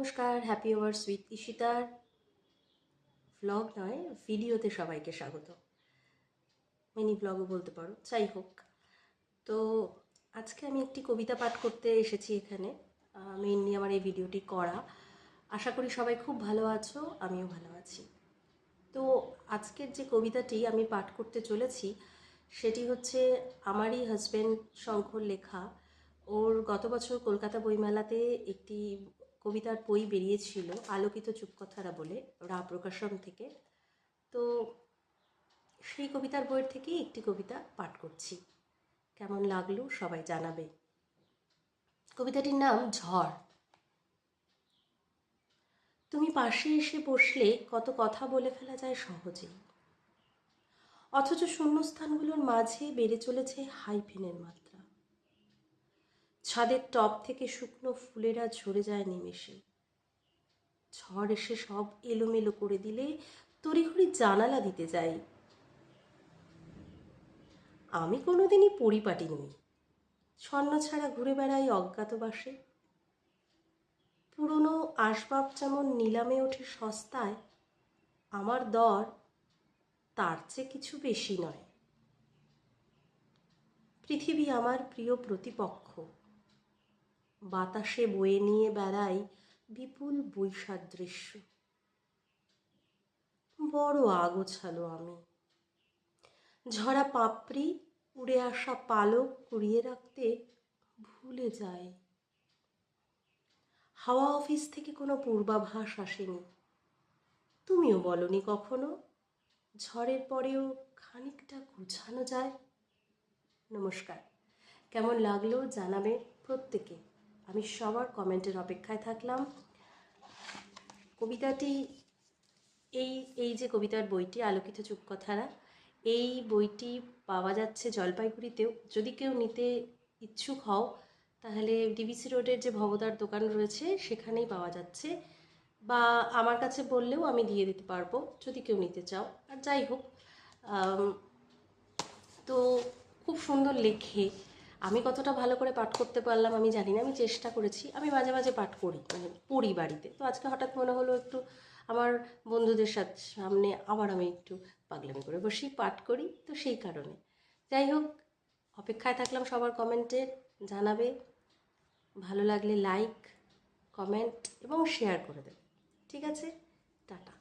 নমস্কার happy hours with ইশিতার vlog নয় ভিডিওতে সবাইকে স্বাগত। মিনি ব্লগও বলতে পারো, যাই হোক। তো আজকে আমি একটি কবিতা পাঠ করতে এসেছি এখানে মেনলি আমার এই ভিডিওটি করা। আশা করি সবাই খুব ভালো আছো, আমিও ভালো আছি। তো আজকের যে কবিতাটি আমি পাঠ করতে চলেছি, সেটি হচ্ছে আমারই হাজব্যান্ড শঙ্কর লেখা। ওর গত বছর কলকাতা বইমেলাতে একটি কবিতার বই বেরিয়েছিল, আলোকিত চুপকথারা বলে রা প্রকাশন থেকে। তো সেই কবিতার বইয়ের থেকেই একটি কবিতা পাঠ করছি। কেমন লাগল সবাই জানাবে। কবিতাটির নাম ঝড়। তুমি পাশে এসে বসলে কত কথা বলে ফেলা যায় সহজেই অথচ শূন্যস্থানগুলোর মাঝে বেড়ে চলেছে হাইফেনের মাত্রা ছাদের টপ থেকে শুকনো ফুলেরা ঝরে যায় নিমেষে। ঝড় এসে সব এলোমেলো করে দিলে তড়িঘড়ি জানালা দিতে যাই। আমি কোনোদিনই পরিপাটি নই। ছন্ন ছাড়া ঘুরে বেড়াই অজ্ঞাতবাসে পুরনো আসবাব যেমন নিলামে ওঠে সস্তায়, আমার দর তার চেয়ে কিছু বেশি নয়। পৃথিবী আমার প্রিয় প্রতিপক্ষ। বাতাসে বয়ে নিয়ে বেড়াই বিপুল বৈসাদৃশ্য বড় আগোছালো আমি। ঝরা পাপড়ি, উড়ে আসা পালক কুড়িয়ে রাখতে ভুলে যায় হাওয়া অফিস থেকে কোনো পূর্বাভাস আসেনি। তুমিও বলনি কখনো? ঝড়ের পরেও খানিকটা গুছানো যায়? নমস্কার। কেমন লাগল জানাবে প্রত্যেকে। আমি সবার কমেন্টের অপেক্ষায় থাকলাম। কবিতাটি, এই এই যে কবিতার বইটি, আলোকিত চুপকথারা, এই বইটি পাওয়া যাচ্ছে জলপাইগুড়িতেও। যদি কেউ নিতে ইচ্ছুক হও, তাহলে ডিবিসি রোডের যে ভবতার দোকান রয়েছে, সেখানেই পাওয়া যাচ্ছে। বা আমার কাছে বললেও আমি দিয়ে দিতে পারব, যদি কেউ নিতে চাও। আর যাই হোক তো খুব সুন্দর লেখে। আমি কতটা ভালো করে পাঠ করতে পারলাম আমি জানি না, আমি চেষ্টা করেছি, আমি মাঝে মাঝে পাঠ করি মানে পড়ি বাড়িতে। তো আজকে হঠাৎ মনে হলো একটু আমার বন্ধুদের সাথে, সামনে আবার আমি একটু পাগলামি করে বসি, পাঠ করি, তো সেই কারণে। যাই হোক, অপেক্ষায় থাকলাম সবার কমেন্টের জানাবে। ভালো লাগলে লাইক কমেন্ট এবং শেয়ার করে দেবে। ঠিক আছে? টাটা।